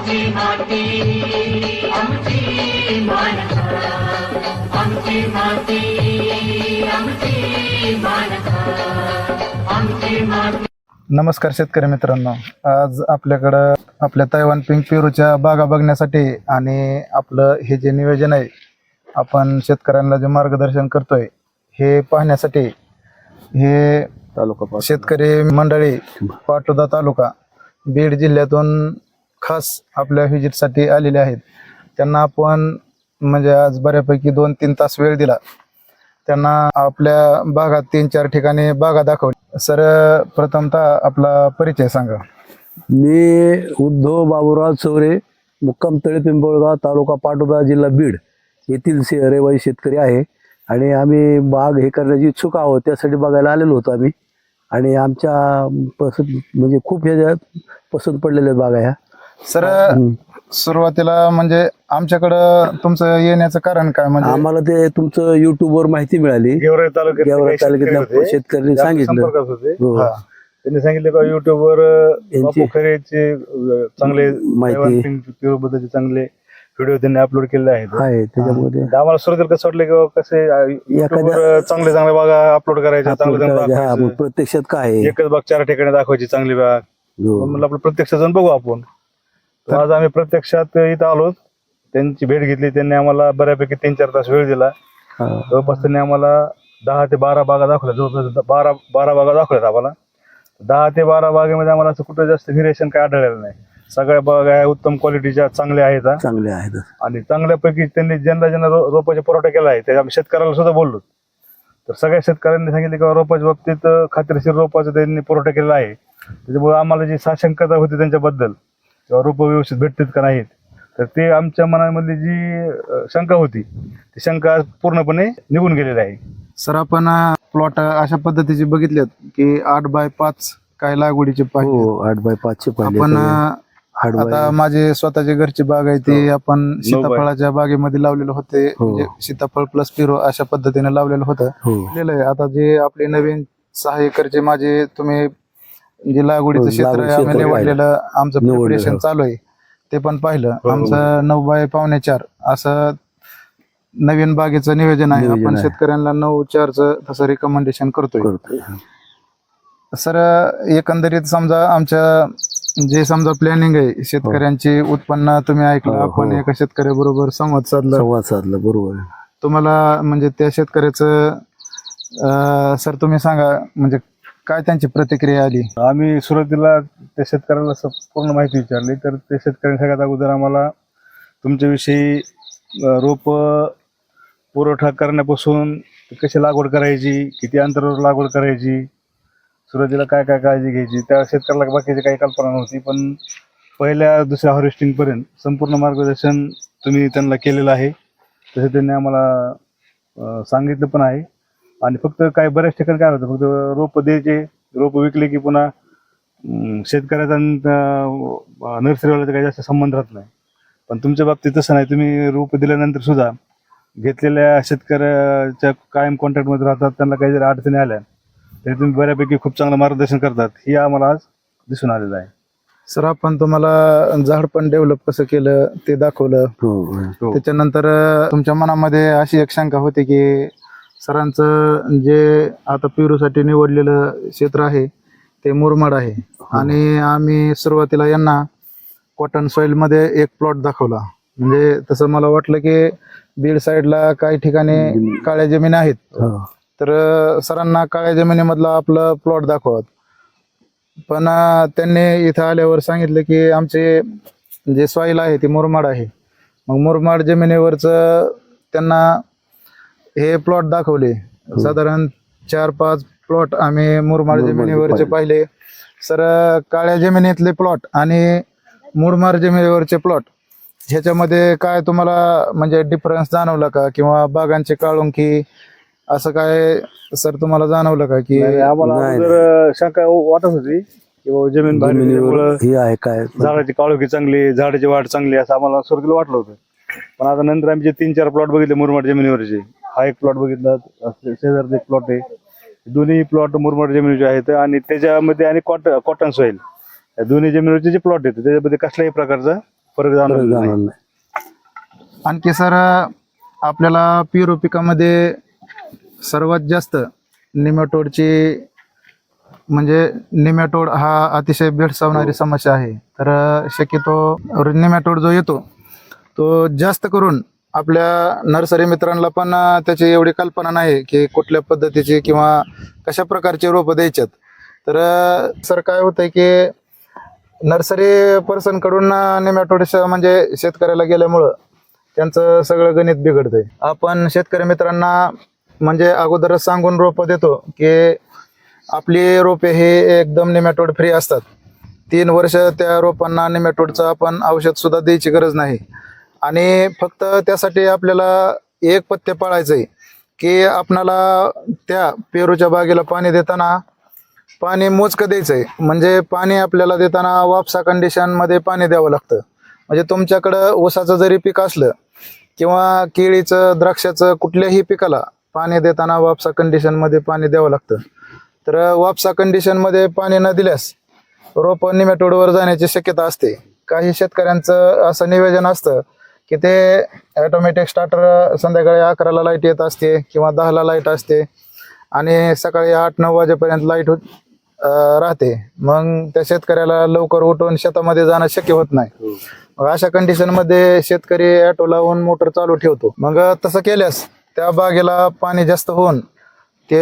आमची माती आमची आमची माती आमची आमची माती. नमस्कार शेतकरी मित्रांनो. आज आपल्याकडं आपल्या तैवान पिंक पेरूच्या बागा बघण्यासाठी आणि आपलं हे जे नियोजन आहे आपण शेतकऱ्यांना जे मार्गदर्शन करतोय हे पाहण्यासाठी हे तालुका शेतकरी मंडळी पाटोदा तालुका बीड जिल्ह्यातून खास आपल्या व्हिजिटसाठी आलेले आहेत. त्यांना आपण म्हणजे आज बऱ्यापैकी दोन तीन तास वेळ दिला. त्यांना आपल्या भागात तीन चार ठिकाणी बागा दाखवली. सर प्रथमतः आपला परिचय सांगा. मी उद्धव बाबूराव चौरे मुक्काम तळे पिंपळगाव तालुका पाटोदा जिल्हा बीड येथील शे रहिवासी शेतकरी आहे. आणि आम्ही बाग हे करण्याची इच्छुक आहोत त्यासाठी बघायला आलेलो होतो आम्ही. आणि आमच्या पसंत म्हणजे खूप ह्याच्यात पसंत पडलेल्या बागा ह्या. सर सुरुवातीला म्हणजे आमच्याकडं तुमचं येण्याचं कारण काय म्हणजे आम्हाला ते तुमचं युट्यूबवर माहिती मिळाली गेवराई तालुक्यात गेवराई काही शेतकरी तालुक्यातल्या. शेतकऱ्यांनी सांगितलं संपर्कात होते हो. हा. त्यांनी सांगितले का युट्यूबवर यांची- बापू खरेचे अं, चांगले माहिती. बद्दलचे चांगले व्हिडिओ त्यांनी अपलोड केले आहेत आहे त्याच्यामध्ये तर आम्हाला सुरुवातीला कसं वाटलं की बाबा कसे युट्यूबवर चांगले चांगले बागा अपलोड करायच्या upload चांगले करायचे. हा, मग दाखवायचे. प्रत्यक्षात काय आहे एकच बाग चार ठिकाणी दाखवायची चांगली बाग हो. म्हणलं आपलं प्रत्यक्ष जाऊन बघू आपण तर आज आम्ही प्रत्यक्षात इथं आलो त्यांची भेट घेतली. त्यांनी आम्हाला बऱ्यापैकी तीन चार तास वेळ दिला. जवळपास त्यांनी आम्हाला दहा ते बारा बागा दाखवल्या. जवळपास बारा बारा बागा दाखवल्यात आम्हाला. दहा ते बारा बागेमध्ये आम्हाला असं कुठं जास्त व्हेरिएशन काय आढळलेलं नाही. सगळ्या बागा उत्तम क्वालिटीच्या चांगल्या आहेत हा. चांगले आहेत. आणि चांगल्यापैकी त्यांनी ज्यांना ज्यांना रोपाचा पुरवठा केला आहे ते आम्ही शेतकऱ्याला सुद्धा बोललो. तर सगळ्या शेतकऱ्यांनी सांगितले की रोपाच्या बाबतीत खात्रीशीर रोपाचा त्यांनी पुरवठा केलेला आहे. त्याच्यामुळे आम्हाला जी साशंकता होती त्यांच्याबद्दल किंवा रोपं व्यवस्थित भेटतात का नाहीत तर ते आमच्या मनामधली जी शंका होती ती शंका पूर्णपणे निघून गेलेली आहे. सर आपण प्लॉट अशा पद्धतीचे बघितलेत की आठ बाय पाच काय लागवडीचे पाहिजे हो आठ बाय पाचशे पाहिले आपण आता माझे स्वतःचे घरची बाग आहे ते आपण सीताफळाच्या बागेमध्ये लावलेलं होते. हो. म्हणजे सीताफळ प्लस पिरो अशा पद्धतीने लावलेलं होतं. हो. आता जे आपले नवीन सहा एकरचे माझे तुम्ही जे लागवडीचं हो, क्षेत्र लागवड आम्ही निवडलेलं आमचं निवडलेलं, प्रिपरेशन हो. चालू आहे ते पण पाहिलं हो. आमचं नऊ बाय पावणे चार असं नवीन बागेचं नियोजन आहे नियोजन आपण आहे. शेतकऱ्यांना नऊ चारचं तसं रिकमेंडेशन करतोय करतोय सर एकंदरीत समजा आमच्या जे समजा प्लॅनिंग आहे शेतकऱ्यांची उत्पन्न तुम्ही ऐकलं हो, आपण हो. एका शेतकऱ्याबरोबर संवाद साधला संवाद साधला बरोबर आहे. तुम्हाला म्हणजे त्या शेतकऱ्याचं सर तुम्ही सांगा म्हणजे काय त्यांची प्रतिक्रिया आली? आम्ही सुरुवातीला त्या शेतकऱ्याला स- पूर्ण माहिती विचारली तर ते शेतकऱ्यांनी सगळ्यात अगोदर आम्हाला तुमच्याविषयी रोप पुरवठा करण्यापासून ते कशी लागवड करायची किती अंतरावर लागवड करायची सुरुवातीला काय काय काळजी घ्यायची त्या शेतकऱ्याला बाकीची काही कल्पना नव्हती पण पहिल्या दुसऱ्या हार्वेस्टिंगपर्यंत संपूर्ण मार्गदर्शन तुम्ही त्यांना केलेलं आहे तसे त्यांनी आम्हाला सांगितलं पण आहे. आणि फक्त काय बऱ्याच ठिकाणी काय होतं फक्त रोप द्यायचे रोप विकले की पुन्हा शेतकऱ्याचा नर्सरीवाल्याचा काही जास्त संबंध राहत नाही. पण तुमच्या बाबतीत तसं नाही. तुम्ही रोप दिल्यानंतर सुद्धा घेतलेल्या शेतकऱ्याच्या कायम कॉन्टॅक्टमध्ये राहतात त्यांना काही जरी अडचणी आल्या तरी तुम्ही बऱ्यापैकी खूप चांगलं मार्गदर्शन करतात. ही आम्हाला आज दिसून आलेलं आहे. सर आपण तुम्हाला झाड पण डेव्हलप कसं केलं ते दाखवलं. हो हो. हो. त्याच्यानंतर तुमच्या मनामध्ये अशी एक शंका होती की सरांचं जे आता पेरूसाठी निवडलेलं क्षेत्र आहे ते मुरमाड आहे. आणि आम्ही सुरुवातीला यांना कॉटन सॉइलमध्ये एक प्लॉट दाखवला. म्हणजे तसं मला वाटलं की बीड साईडला काही ठिकाणी काळ्या जमीन आहेत. हो. तर सरांना काळ्या जमिनीमधला आपलं प्लॉट दाखवत. पण त्यांनी इथं आल्यावर सांगितलं की आमचे जे सॉईल आहे ते मुरमाड आहे. मग मुरमाड जमिनीवरचं त्यांना हे प्लॉट दाखवले. साधारण चार पाच प्लॉट आम्ही मुरमाड जमिनीवरचे पाहिले. सर काळ्या जमिनीतले प्लॉट आणि मुरमाड जमिनीवरचे प्लॉट ह्याच्यामध्ये काय तुम्हाला म्हणजे डिफरन्स जाणवला का? किंवा बागांची काळुंकी असं काय सर तुम्हाला जाणवलं का की नाही, आम्हाला शंका वाटत होती जमीन हे आहे काय? झाडाची काळोखी चांगली झाडाची वाढ चांगली असं आम्हाला सुरुवातीला वाटलं होतं. पण आता नंतर आम्ही जे तीन चार प्लॉट बघितले मुरमाड जमिनीवरचे हा एक प्लॉट बघितला. शेजारचा एक प्लॉट आहे. दोन्ही प्लॉट मुरमाड जमिनीचे आहेत आणि त्याच्यामध्ये आणि कॉटन कॉटन सॉईल या दोन्ही जमिनीवरचे जे प्लॉट आहेत त्याच्यामध्ये कसल्याही प्रकारचा फरक जाणार नाही. नाही. आणखी सर आपल्याला पिरू पिकामध्ये सर्वात जास्त निमॅटोडची म्हणजे निमॅटोड हा अतिशय भेडसावणारी समस्या आहे. तर शक्यतो निमॅटोड जो येतो तो जास्त करून आपल्या नर्सरी मित्रांना पण त्याची एवढी कल्पना नाही की कुठल्या पद्धतीची किंवा कशा प्रकारचे रोपं द्यायच्यात. तर सर काय होतंय की नर्सरी पर्सनकडून म्हणजे शेतकऱ्याला गेल्यामुळं त्यांचं सगळं गणित बिघडतंय. आपण शेतकरी मित्रांना म्हणजे अगोदरच सांगून रोपं देतो की आपली रोपे हे एकदम नेमॅटोड फ्री असतात. तीन वर्ष त्या रोपांना नेमॅटोडचं आपण औषध सुद्धा द्यायची गरज नाही. आणि फक्त त्यासाठी आपल्याला एक पत्ते पाळायचं आहे की आपणाला त्या पेरूच्या बागेला पाणी देताना पाणी मोजकं द्यायचं आहे म्हणजे पाणी आपल्याला देताना वापसा कंडिशनमध्ये पाणी द्यावं लागतं. म्हणजे तुमच्याकडं ऊसाचं जरी पीक असलं किंवा केळीचं द्राक्षाचं कुठल्याही पिकाला पाणी देताना वापसा कंडिशनमध्ये पाणी द्यावं लागतं. तर वापसा कंडिशनमध्ये पाणी न दिल्यास रोपं निमेटोडवर जाण्याची शक्यता असते. काही शेतकऱ्यांचं असं निवेदन असतं की ते ॲटोमॅटिक स्टार्टर संध्याकाळी अकराला लाइट येत असते किंवा दहाला लाइट असते. आणि सकाळी आठ नऊ वाजेपर्यंत लाइट राहते. मग त्या शेतकऱ्याला लवकर उठून शेतामध्ये जाणं शक्य होत नाही. मग अशा कंडिशनमध्ये शेतकरी ॲटो लावून मोटर चालू ठेवतो. मग तसं केल्यास त्या बागेला पाणी जास्त होऊन ते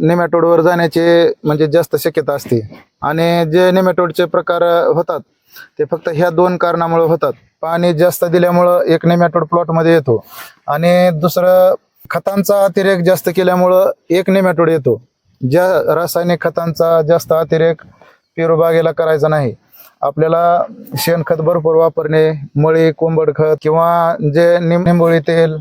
नेमॅटोडवर जाण्याची म्हणजे जास्त शक्यता असते. आणि जे नेमॅटोडचे प्रकार होतात ते फक्त ह्या दोन कारणामुळे होतात. पाणी जास्त दिल्यामुळं एक नेमॅटोड प्लॉटमध्ये येतो आणि दुसरं खतांचा अतिरेक जास्त केल्यामुळं एक नेमॅटोड येतो. ज्या रासायनिक खतांचा जास्त अतिरेक पेरू बागेला करायचा नाही. आपल्याला शेणखत भरपूर वापरणे मळी कोंबड खत किंवा जे निम निंबोळी तेल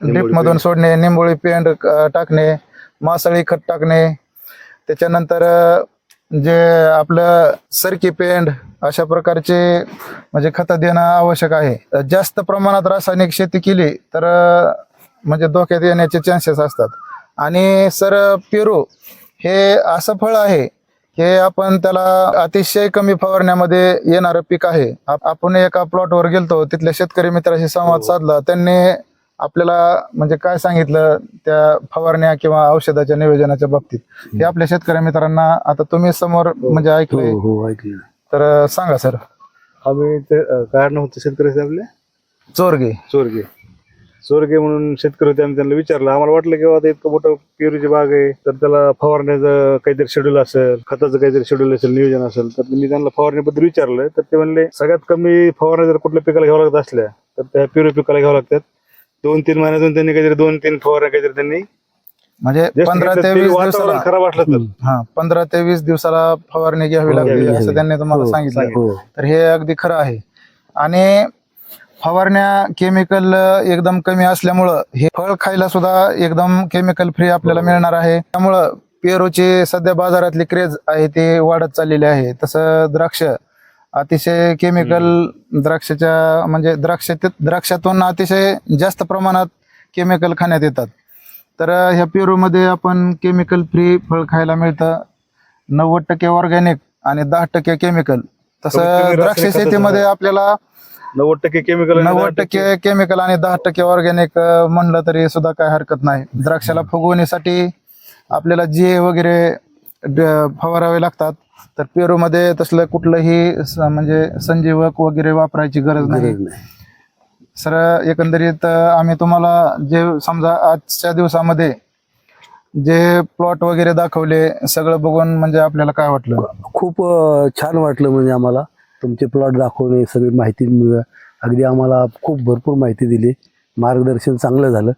ड्रीप मधून सोडणे निंबोळी पेंड टाकणे मासळी खत टाकणे. त्याच्यानंतर जे आपलं सरकी पेंड अशा प्रकारचे म्हणजे खतं देणं आवश्यक आहे. जास्त प्रमाणात रासायनिक शेती केली तर म्हणजे धोक्यात येण्याचे चान्सेस असतात. आणि सर पेरू हे असं फळ आहे हे आपण त्याला अतिशय कमी फवारण्यामध्ये येणारं पीक आहे. आप- आपण एका प्लॉटवर गेलतो तिथल्या शेतकरी मित्राशी संवाद साधला त्यांनी आपल्याला म्हणजे काय सांगितलं त्या फवारण्या किंवा औषधाच्या नियोजनाच्या बाबतीत? हे आपल्या शेतकरी मित्रांना आता तुम्ही समोर म्हणजे हो ऐकलंय हो ऐकलं तर सांगा सर. आम्ही ते अं, काय नाव होतं शेतकऱ्याचे आपले. चोरगे. चोरगे. चोरगे म्हणून शेतकरी होते आम्ही त्यांना विचारलं. आम्हाला वाटलं की आता इतकं मोठं पेरूची बाग आहे तर त्याला फवारण्याचं काहीतरी शेड्यूल असेल खताचं काहीतरी शेड्यूल असेल नियोजन असेल तर मी त्यांना फवारण्याबद्दल विचारलं. तर ते म्हणले सगळ्यात कमी फवारण्या जर कुठल्या पिकाला घ्यावं लागत असल्या तर त्या पेरू पिकाला घ्यावं लागतात. दोन तीन महिन्यातून त्यांनी काहीतरी दोन तीन फवारण्या काहीतरी त्यांनी म्हणजे पंधरा ते वीस दिवसाला खराब असलं तर. हा पंधरा ते वीस दिवसाला फवारणी घ्यावी लागली असं त्यांनी तुम्हाला हो, सांगितलं. हो. तर हे अगदी खरं आहे. आणि फवारण्या केमिकल एकदम कमी असल्यामुळं हे फळ खायला सुद्धा एकदम केमिकल फ्री आपल्याला मिळणार आहे. त्यामुळं पेरूची सध्या बाजारातली क्रेज आहे ती वाढत चाललेली आहे. तसं द्राक्ष अतिशय केमिकल द्राक्षाच्या म्हणजे द्राक्ष द्राक्षातून अतिशय जास्त प्रमाणात केमिकल खाण्यात येतात. तर ह्या पेरूमध्ये आपण केमिकल फ्री फळ खायला मिळतं. नव्वद टक्के ऑर्गॅनिक आणि दहा टक्के केमिकल तसं द्राक्ष शेतीमध्ये आपल्याला नव्वद टक्के केमिकल नव्वद टक्के केमिकल आणि दहा टक्के ऑर्गॅनिक म्हणलं तरी सुद्धा काय हरकत नाही. द्राक्षाला फुगवणीसाठी आपल्याला जे वगैरे फवारावे लागतात तर पेरूमध्ये तसलं कुठलंही स- म्हणजे संजीवक वगैरे वापरायची गरज नाही. गरज नाही. सर एकंदरीत आम्ही तुम्हाला जे समजा आजच्या दिवसामध्ये जे प्लॉट वगैरे दाखवले सगळं बघून म्हणजे आपल्याला काय वाटलं? खूप अं, छान वाटलं म्हणजे आम्हाला. तुमचे प्लॉट दाखवणे सगळी माहिती मिळ अगदी आम्हाला खूप भरपूर माहिती दिली. मार्गदर्शन चांगलं झालं.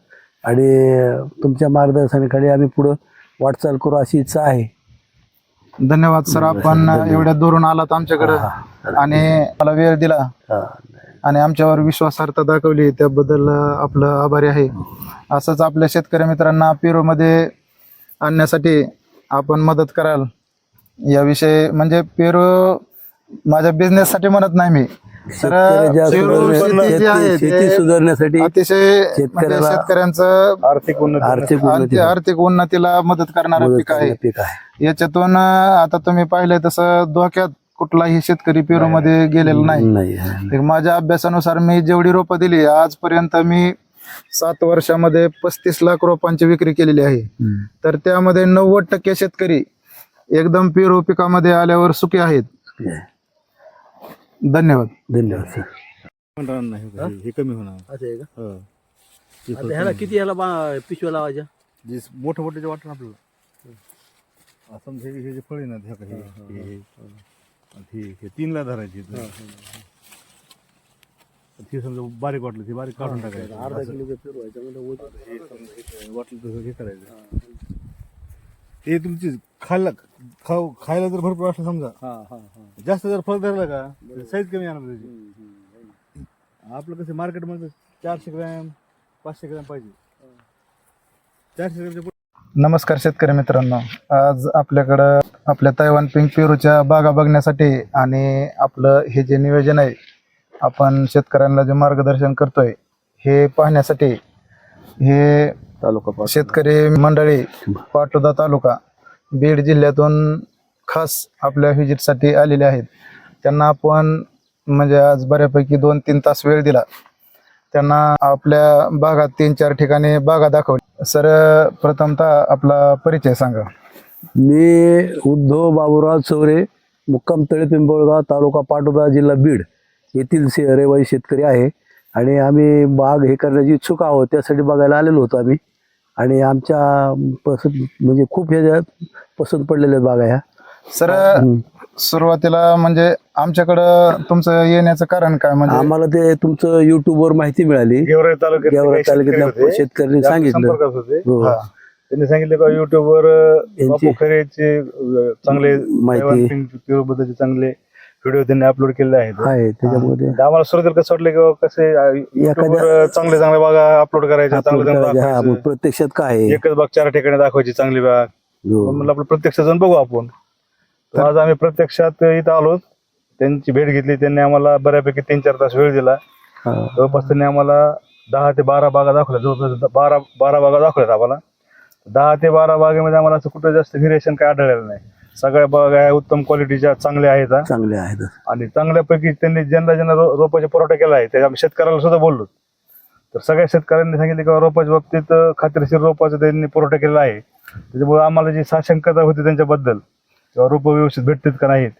आणि तुमच्या मार्गदर्शनाखाली आम्ही पुढं वाटचाल करू अशी इच्छा आहे. धन्यवाद सर. आपण एवढ्या दूरून आलात आमच्याकडं. आणि मला वेळ दिला. आणि आमच्यावर विश्वासार्हता दाखवली. त्याबद्दल आपलं आभारी आहे. असंच आपल्या शेतकरी मित्रांना पेरूमध्ये आणण्यासाठी आपण मदत कराल. याविषयी म्हणजे पेरू माझ्या बिझनेससाठी म्हणत नाही मी. शेती सुधारण्यासाठी अतिशय म्हणजे शेतकऱ्यांचं आर्थिक उन्नती आर्थिक उन्नती आर्थिक आर्थिक उन्नतीला मदत करणारं पीक आहे. याच्यातून आता तुम्ही पाहिलंय तसं धोक्यात कुठलाही शेतकरी पेरू मध्ये गेलेला नाही. माझ्या अभ्यासानुसार मी जेवढी रोपं दिली आजपर्यंत मी सात वर्षामध्ये पस्तीस लाख रोपांची विक्री केलेली आहे. तर त्यामध्ये नव्वद टक्के शेतकरी एकदम पेरू पिकामध्ये आल्यावर सुखी आहेत. धन्यवाद. धन्यवाद सर. हे कमी होणार. असं आहे का? हो. आता ह्याला किती ह्याला बा- पिशव्या लावायच्या? जे मोठं मोठं जे वाटतं ना आपल्याला असं हे हे जे फळ आहे ना हे हे- हे- हे- हे- हे तीनला धरायची ते समजा बारीक वाटलं ते बारीक काढून टाकायचं. अर्धा असं. किलो फिरवायचं म्हणजे हे समजा हे वाटलं तर हे करायचं. हे. तुमची खायला खाऊ खायला जर भरपूर असलं समजा हा हा हा. जास्त जर फळ धरलं का साईज कमी येणार त्याची आपलं कसं मार्केटमध्ये चारशे ग्रॅम पाचशे ग्रॅम पाहिजे. चारशे ग्रॅमच्या पुढे नमस्कार शेतकरी मित्रांनो. आज आपल्याकडं आपल्या तैवान पिंक पेरूच्या बागा बघण्यासाठी आणि आपलं हे जे नियोजन आहे आपण शेतकऱ्यांना जे मार्गदर्शन करतोय हे पाहण्यासाठी हे तालुका शेतकरी मंडळी पाटोदा तालुका बीड जिल्ह्यातून खास आपल्या व्हिजिटसाठी आलेले आहेत. त्यांना आपण म्हणजे आज बऱ्यापैकी दोन तीन तास वेळ दिला. त्यांना आपल्या भागात तीन चार ठिकाणी बागा दाखवली. सर प्रथमतः आपला परिचय सांगा. मी उद्धव बाबूराव चौरे मुक्काम तळे पिंपळगाव तालुका पाटोदा जिल्हा बीड येथील शे रहिवासी शेतकरी आहे. आणि आम्ही बाग हे करण्याची इच्छुक आहोत त्यासाठी बघायला आलेलो होतो आम्ही. आणि आमच्या पसंत म्हणजे खूप ह्याच्यात पसंत पडलेल्या बागा ह्या सर. सुरुवातीला म्हणजे आमच्याकडं तुमचं येण्याचं कारण काय म्हणजे आम्हाला ते तुमचं युट्यूबवर माहिती मिळाली गेवराई तालुक्यात गेवराई काही शेतकरी तालुक्यातल्या. शेतकऱ्यांनी सांगितलं संपर्कात होते हो. हा. त्यांनी सांगितलं का युट्यूबवर यांची- खरेचे चांगले माहिती. बद्दलचे चांगले व्हिडिओ त्यांनी अपलोड केले आहेत आहे त्याच्यामध्ये आम्हाला सुरुवातीला कसं वाटलं की बाबा कसे चांगले चांगले बागा अपलोड करायच्या चांगले चांगले करायचे. हा, मग दाखवायचं. प्रत्यक्षात काय आहे एकच बाग चार ठिकाणी दाखवायची चांगली बाग हो. म्हणलं आपलं प्रत्यक्ष जाऊन बघू आपण तर आज आम्ही प्रत्यक्षात इथं आलो त्यांची भेट घेतली त्यांनी आम्हाला बऱ्यापैकी तीन चार तास वेळ दिला हा. जवळपास त्यांनी आम्हाला दहा ते बारा बागा दाखवल्या जवळपास बारा बारा बागा दाखवल्यात आम्हाला दहा ते बारा बागेमध्ये आम्हाला असं कुठं जास्त व्हेरिएशन काय आढळलेलं नाही सगळ्या बागा उत्तम क्वालिटीच्या चांगल्या आहेत हा. चांगले आहेत. आणि चांगल्यापैकी त्यांनी ज्यांना ज्यांना रो- रोपाचा पुरवठा केला आहे ते आम्ही शेतकऱ्याला सुद्धा बोललो. तर सगळ्या शेतकऱ्यांनी सांगितले की रोपाच्या बाबतीत अं, खात्रीशीर रोपाचा त्यांनी पुरवठा केलेला आहे. त्याच्यामुळे आम्हाला जी साशंकता होती त्यांच्याबद्दल किंवा रोपं व्यवस्थित भेटतात का नाहीत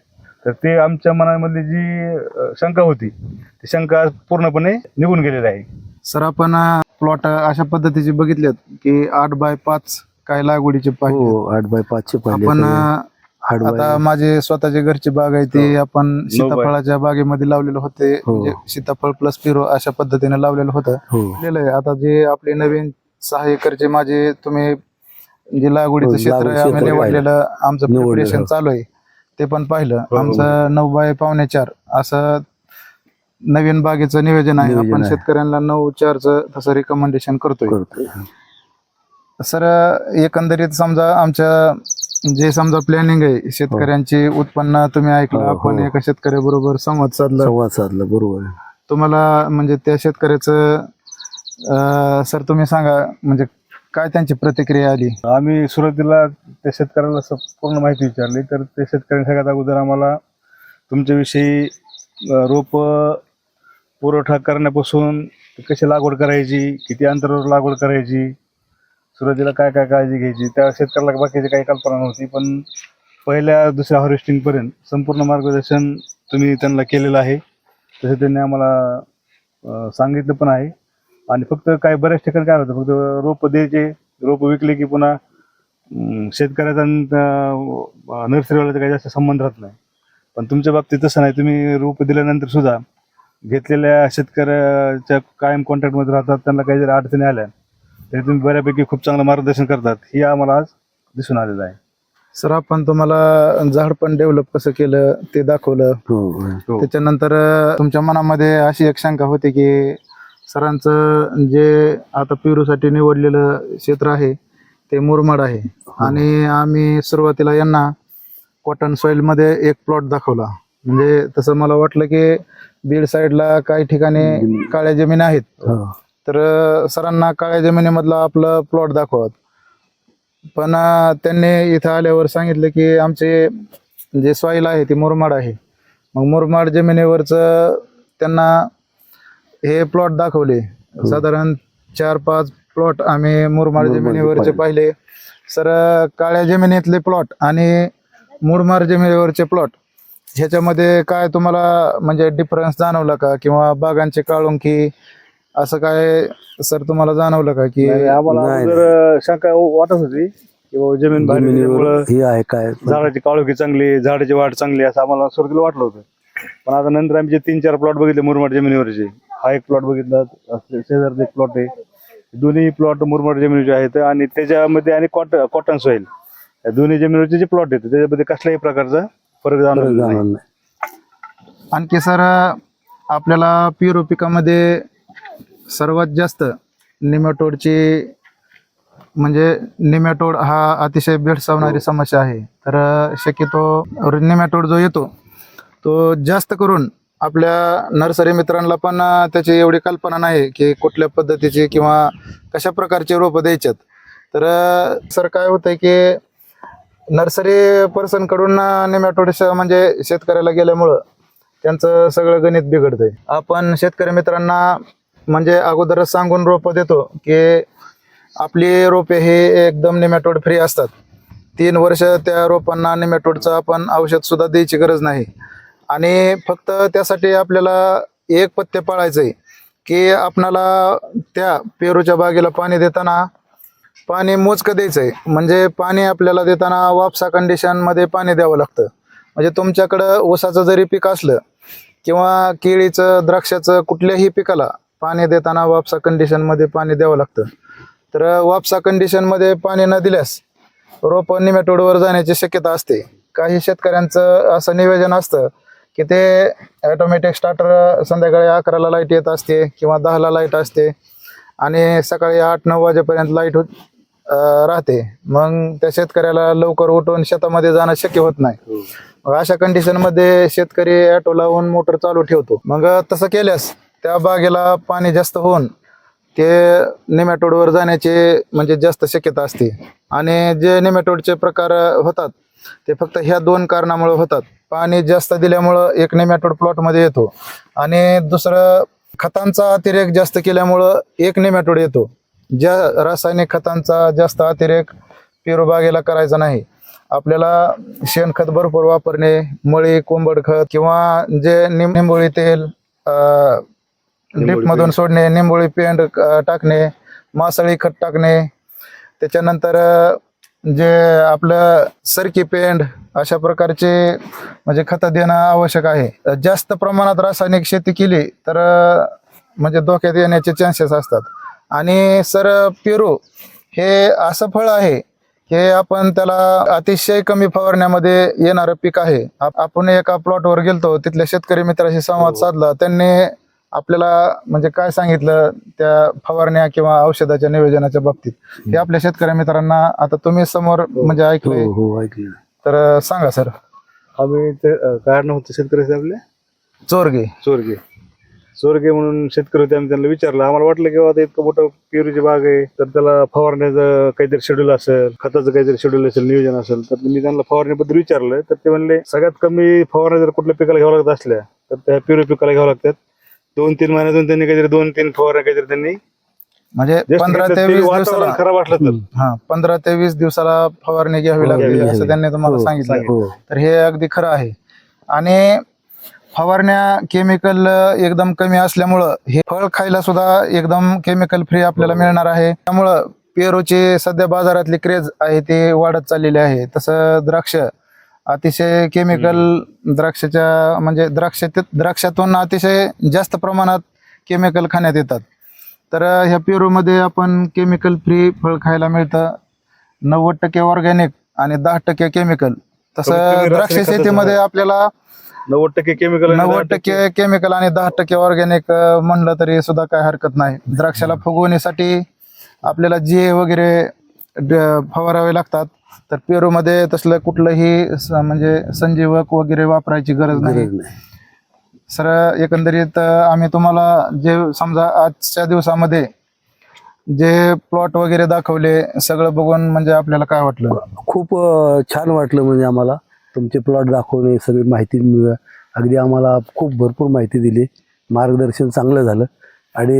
तर ते आमच्या मनामधली जी अं, शंका होती ती शंका आज पूर्णपणे निघून गेलेली आहे. सर आपण प्लॉट अशा पद्धतीचे बघितलेत की आठ बाय पाच काय लागवडीचे पाहिजे हो आठ बाय पाचशे पाहिले आपण. अं, आता माझे स्वतःची घरची बाग आहे ती आपण सीताफळाच्या बागेमध्ये लावलेलं होते. हो. म्हणजे सीताफळ प्लस पिरो अशा पद्धतीने लावलेलं होतं. हो. केलेलं आहे आता जे आपले नवीन सहा एकरचे माझे तुम्ही जे लागवडीचं हो, क्षेत्र आहे लागवड आम्ही क्षेत्र निवडलेलं आमचं निवडलेलं. प्रिपरेशन चालू आहे. ते पण पाहिलं. हो. आमचं नऊ बाय पावणे चार असं नवीन बागेचं नियोजन आहे. नियोजन आपण आहे. शेतकऱ्यांना नऊ चारचं तसं रिकमेंडेशन करतोय. करतोय. सर एकंदरीत समजा आमच्या जे समजा प्लॅनिंग आहे शेतकऱ्यांची उत्पन्न तुम्ही ऐकलं हो, आपण हो. एका शेतकऱ्याबरोबर संवाद साधला संवाद साधला बरोबर आहे. तुम्हाला म्हणजे त्या शेतकऱ्याचं सर तुम्ही सांगा म्हणजे काय त्यांची प्रतिक्रिया आली आम्ही सुरुवातीला त्या शेतकऱ्याला स- पूर्ण माहिती विचारली तर ते शेतकऱ्यांनी सगळ्यात अगोदर आम्हाला तुमच्याविषयी रोप पुरवठा करण्यापासून कशी लागवड करायची किती अंतरावर लागवड करायची सुरुवातीला काय काय काळजी घ्यायची? त्या शेतकऱ्याला बाकीची काही कल्पना नव्हती पण पहिल्या दुसऱ्या हार्वेस्टिंग पर्यंत संपूर्ण मार्गदर्शन तुम्ही त्यांना केलेलं आहे. तसे त्यांनी आम्हाला सांगितलं पण आहे. आणि फक्त काय बऱ्याच ठिकाणी काय होतं फक्त रोप द्यायचे रोप विकले की पुन्हा शेतकऱ्याचा नर्सरीवाल्याचा काही जास्त संबंध राहत नाही. पण तुमच्या बाबतीत तसं नाही. तुम्ही रोप दिल्यानंतर सुद्धा घेतलेल्या शेतकऱ्याच्या कायम कॉन्टॅक्टमध्ये राहतात त्यांना काही जरी अडचणी आल्या. तरी तुम्ही बऱ्यापैकी खूप चांगलं मार्गदर्शन करतात. हे आम्हाला आज दिसून आलेलं आहे. सर आपण तुम्हाला झाड पण डेव्हलप कसं केलं ते दाखवलं. हो हो. त्याच्यानंतर अं, तुमच्या मनामध्ये अशी एक शंका होती की सरांचं जे आता पेरूसाठी निवडलेलं क्षेत्र आहे ते मुरमाड आहे. आणि आम्ही सुरुवातीला यांना कॉटनमध्ये एक प्लॉट दाखवला. म्हणजे तसं मला वाटलं की बीड साईडला काही ठिकाणी काळ्या जमीन आहेत. हो. तर सरांना काळ्या जमिनीमधला आपलं प्लॉट दाखवत. पण त्यांनी इथं आल्यावर सांगितलं की आमचे जे सॉईल आहे ते मुरमाड आहे. मग मुरमाड जमिनीवरचं त्यांना हे प्लॉट दाखवले. साधारण चार पाच प्लॉट आम्ही मुरमाड जमिनीवरचे पाहिले. सर काळ्या जमिनीतले प्लॉट आणि मुरमाड जमिनीवरचे प्लॉट ह्याच्यामध्ये काय तुम्हाला म्हणजे डिफरन्स जाणवला का? किंवा बागांचे काळुंकी असं काय सर तुम्हाला जाणवलं का की नाही, आम्हाला नाही, अगोदर शंका वाटत होती की बाबा जमीन भारी जमिनीवर हे आहे काय? झाडाची काळोखी चांगली झाडाची वाढ चांगली असं आम्हाला सुरुवातीला वाटलं होतं. पण आता नंतर आम्ही जे तीन चार प्लॉट बघितले मुरमाड जमिनीवरचे हा एक प्लॉट बघितला असले- शेजारचा एक प्लॉट आहे. दोन्ही प्लॉट मुरमाड जमिनीचे आहेत आणि त्याच्यामध्ये आणि कॉटन कॉटन सॉईल या दोन्ही जमिनीवरचे जे प्लॉट आहेत त्याच्यामध्ये कसल्याही प्रकारचा फरक जाणवला जाणार नाही. नाही. आणखी सर आपल्याला पिरो पिकामध्ये सर्वात जास्त निमॅटोडची म्हणजे निमॅटोड हा अतिशय भेडसावणारी समस्या आहे. तर शक्यतो निमॅटोड जो येतो तो जास्त करून आपल्या नर्सरी मित्रांना पण त्याची एवढी कल्पना नाही की कुठल्या पद्धतीची किंवा कशा प्रकारचे रोपं द्यायच्यात. तर सर काय होतंय की नर्सरी पर्सनकडून निमॅटोड म्हणजे शेतकऱ्याला गेल्यामुळं त्यांचं सगळं गणित बिघडतंय. आपण शेतकरी मित्रांना म्हणजे अगोदरच सांगून रोपं देतो की आपली रोपे हे एकदम निमॅटोड फ्री असतात. तीन वर्ष त्या रोपांना निमॅटोडचं आपण औषध सुद्धा द्यायची गरज नाही. आणि फक्त त्यासाठी आपल्याला एक पत्ते पाळायचं आहे की आपणाला त्या पेरूच्या बागेला पाणी देताना पाणी मोजकं द्यायचं आहे म्हणजे पाणी आपल्याला देताना वापसा कंडिशनमध्ये पाणी द्यावं लागतं. म्हणजे तुमच्याकडं ऊसाचं जरी पीक असलं किंवा केळीचं द्राक्षाचं कुठल्याही पिकाला पाणी देताना वापसा कंडिशनमध्ये पाणी द्यावं लागतं. तर वापसा कंडिशनमध्ये पाणी न दिल्यास रोपं निमॅटोडवर जाण्याची शक्यता असते. काही शेतकऱ्यांचं असं नियोजन असतं की ते ॲटोमॅटिक स्टार्टर संध्याकाळी अकराला लाइट येत असते किंवा दहाला लाइट असते आणि सकाळी आठ नऊ वाजेपर्यंत लाइट राहते. मग त्या शेतकऱ्याला लवकर उठून शेतामध्ये जाणं शक्य होत नाही. मग अशा कंडिशनमध्ये शेतकरी ॲटो लावून मोटर चालू ठेवतो. मग तसं केल्यास त्या बागेला पाणी जास्त होऊन ते निमॅटोडवर जाण्याची म्हणजे जास्त शक्यता असते. आणि जे निमॅटोडचे प्रकार होतात ते फक्त ह्या दोन कारणामुळे होतात. पाणी जास्त दिल्यामुळं एक निमॅटोड प्लॉटमध्ये येतो आणि दुसरं खतांचा अतिरेक जास्त केल्यामुळं एक निमॅटोड येतो. ज्या रासायनिक खतांचा जास्त अतिरेक पेरू बागेला करायचा नाही. आपल्याला शेणखत भरपूर वापरणे मळी कोंबड खत किंवा जे निंबोळी तेल अं, ड्रीपमधून सोडणे निंबोळी पेंड टाकणे मासळी खत टाकणे. त्याच्यानंतर जे आपलं सरकी पेंड अशा प्रकारचे म्हणजे खतं देणं आवश्यक आहे. जास्त प्रमाणात रासायनिक शेती केली तर म्हणजे धोक्यात येण्याचे चान्सेस असतात. आणि सर पेरू हे असं फळ आहे हे आपण त्याला अतिशय कमी फवारण्यामध्ये येणारं पीक आहे. आप- आपण एका प्लॉटवर गेलतो तिथल्या शेतकरी मित्राशी संवाद साधला. त्यांनी आपल्याला म्हणजे काय सांगितलं त्या फवारण्या किंवा औषधाच्या नियोजनाच्या बाबतीत? हे आपल्या शेतकरी मित्रांना आता तुम्ही समोर म्हणजे हो ऐकलंय हो ऐकलं तर सांगा सर. आम्ही ते अं, काय नाव होतं शेतकऱ्याचे आपले. चोरगे. चोरगे. चोरगे म्हणून शेतकरी होते आम्ही त्यांना विचारलं. आम्हाला वाटलं की आता इतकं मोठं पेरूची बाग आहे तर त्याला फवारण्याचं काहीतरी शेड्यूल असेल खताचं काहीतरी शेड्यूल असेल नियोजन असेल तर मी त्यांना फवारण्याबद्दल विचारलं. तर ते म्हणले सगळ्यात कमी फवारण्या जर कुठल्या पिकाला घ्यावं लागत असल्या तर त्या पेरू पिकाला घ्यावं लागतात. दोन तीन महिन्यातून त्यांनी काहीतरी दोन तीन फवारण्या काहीतरी त्यांनी म्हणजे पंधरा ते वीस दिवसाला खराब असलं तर. हा पंधरा ते वीस दिवसाला फवारणी घ्यावी लागते घ्यावी असं त्यांनी तुम्हाला हो, सांगितलं. हो. तर हे अगदी खरं आहे. आणि फवारण्या केमिकल एकदम कमी असल्यामुळं हे फळ खायला सुद्धा एकदम केमिकल फ्री आपल्याला मिळणार आहे. त्यामुळं पेरूची सध्या बाजारातली क्रेज आहे ती वाढत चाललेली आहे. तसं द्राक्ष अतिशय केमिकल द्राक्षाच्या म्हणजे द्राक्ष द्राक्षातून अतिशय जास्त प्रमाणात केमिकल खाण्यात येतात. तर ह्या पेरूमध्ये आपण केमिकल फ्री फळ खायला मिळतं. नव्वद टक्के ऑर्गॅनिक आणि दहा टक्के केमिकल तसं द्राक्ष शेतीमध्ये आपल्याला नव्वद टक्के केमिकल नव्वद टक्के केमिकल आणि दहा टक्के ऑर्गॅनिक म्हणलं तरी सुद्धा काय हरकत नाही. द्राक्षाला फुगवणीसाठी आपल्याला जे वगैरे फवारावे लागतात तर पेरूमध्ये तसलं कुठलंही स- म्हणजे संजीवक वगैरे वापरायची गरज नाही. गरज नाही. सर एकंदरीत आम्ही तुम्हाला जे समजा आजच्या दिवसामध्ये जे प्लॉट वगैरे दाखवले सगळं बघून म्हणजे आपल्याला काय वाटलं? खूप अ, छान वाटलं म्हणजे आम्हाला तुमचे प्लॉट दाखवणे सगळी माहिती मिळ अगदी आम्हाला खूप भरपूर माहिती दिली. मार्गदर्शन चांगलं झालं. आणि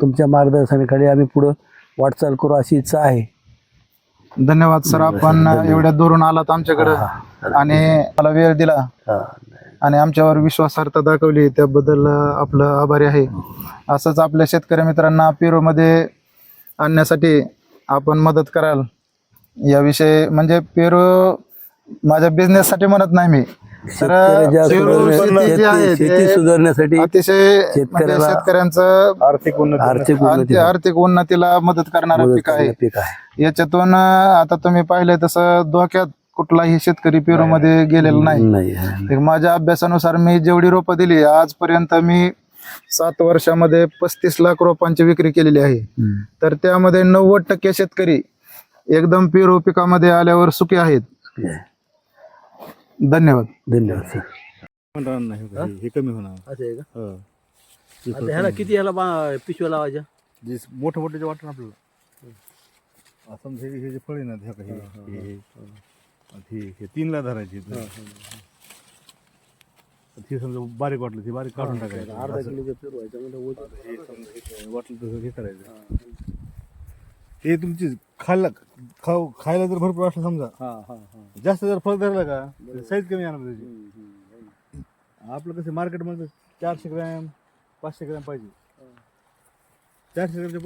तुमच्या मार्गदर्शनाखाली आम्ही पुढं वाटचाल करू अशी इच्छा आहे. धन्यवाद सर आपण एवढ्या दूरून आलात आमच्याकडं आणि मला वेळ दिला. आणि आमच्यावर विश्वासार्हता दाखवली त्याबद्दल आपलं आभारी आहे. असंच आपल्या शेतकरी मित्रांना पेरूमध्ये आणण्यासाठी आपण मदत कराल. याविषयी म्हणजे पेरू माझ्या बिझनेससाठी म्हणत नाही मी. शेतकऱ्याच्या पेरू सुधारण्या- शेती जी आहे शेती शेती ते सुधारण्यासाठी अतिशय म्हणजे शेतकऱ्याला- शेतकऱ्यांचं आर्थिक उन्नती आर्थिक उन्नती आर्थिक आर्थिक उन्नतीला मदत करणारं मदत पीक आहे. करणारं पीक आहे. याच्यातून अं, आता तुम्ही पाहिलंय तसं धोक्यात कुठलाही शेतकरी पेरूमध्ये गेलेला नाही. नाही हा. तर माझ्या अभ्यासानुसार मी जेवढी रोपं दिली आजपर्यंत मी सात वर्षामध्ये पस्तीस लाख रोपांची विक्री केलेली आहे. हम्म. तर त्यामध्ये नव्वद टक्के शेतकरी एकदम पेरू पिकामध्ये आल्यावर सुखी आहेत. धन्यवाद. धन्यवाद सर. होणार नाही हे- हे कमी होणार. असं आहे का? हो. आता ह्याला किती ह्याला बा- पिशव्या लावायच्या? जे मोठं मोठं जे वाटतं ना आपल्याला. असं हे हे जे फळ आहे ना हे हे- हे- हे- हे हे तीनला धरायची हे समजा बारीक वाटलं ते बारीक काढून टाकायचं. अर्धा असं. किलोचं म्हणजे वजन- हे समजा हे वाटलं तसं हे करायचं. हे तुमची खायला खाऊ खायला जर भरपूर असलं समजा हा हा हा. जास्त जर फळ धरलं का साईज कमी येणार त्याची. आपलं कसं मार्केटमध्ये चारशे ग्रॅम पाचशे ग्रॅम पाहिजे. चारशे ग्रॅमच्या